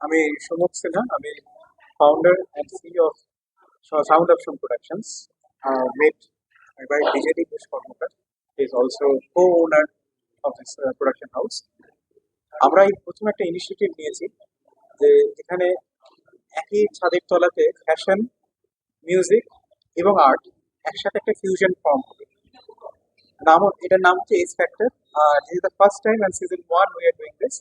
আমি সুমুখ সিনহা, আমি founder and CEO of Sound Option Productions made by Ghosh Karmakar. Is also co owner of this production house আমরা এই প্রথম একটা initiative নিয়েছি যে এখানে একই ছাদের তলাতে ফ্যাশন মিউজিক এবং আর্ট একসাথে একটা ফিউশন ফর্ম হবে। নাম এটার নাম হচ্ছে S factor R this is the first time and season one we are doing this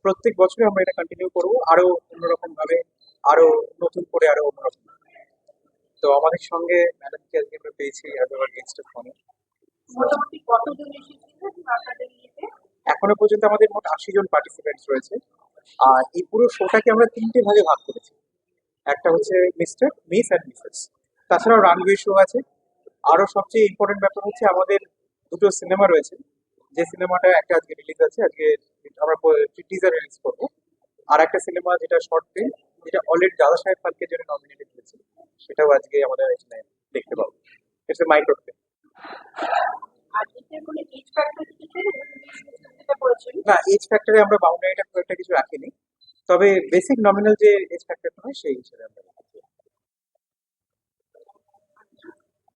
প্রত্যেক বছরে আমরা এটা কন্টিনিউ করব। আরও অন্যরকম ভাবে আরও নতুন করে আরও অন্যরকম। তো আমাদের সঙ্গে ম্যাডামকে আজকে আমরা পেয়েছি ইয়েতে? এখনও পর্যন্ত আমাদের মোট আশি জন পার্টিসিপেন্টস রয়েছে। আর এই পুরো শোটাকে আমরা তিনটে ভাগে ভাগ করেছি। একটা হচ্ছে মিস্টার মিস অ্যান্ড মিসেস তাছাড়াও রানওয়ে শো আছে। আরও সবচেয়ে ইম্পর্টেন্ট ব্যাপার হচ্ছে আমাদের দুটো সিনেমা রয়েছে। যে সিনেমাটা একটা আজকে রিলিজ আছে, আজকে আমরা টিজার রিলিজ করব। আর একটা সিনেমা যেটা শর্ট ফিল্ম যেটা অলরেডি দাদা সাহেব ফালকে জন্য নমিনেটেড হয়েছে সেটাও আজকে আমাদের এখানে দেখতে পাবো। ইটস এ মাইক্রো ফিল্ম যেটা না এজ ফ্যাক্টরে আমরা বাউন্ডারিটা খুব একটা কিছু রাখিনি। তবে বেসিক নমিনাল যে এজ ফ্যাক্টরটা হয়, সেই হিসেবে আমরা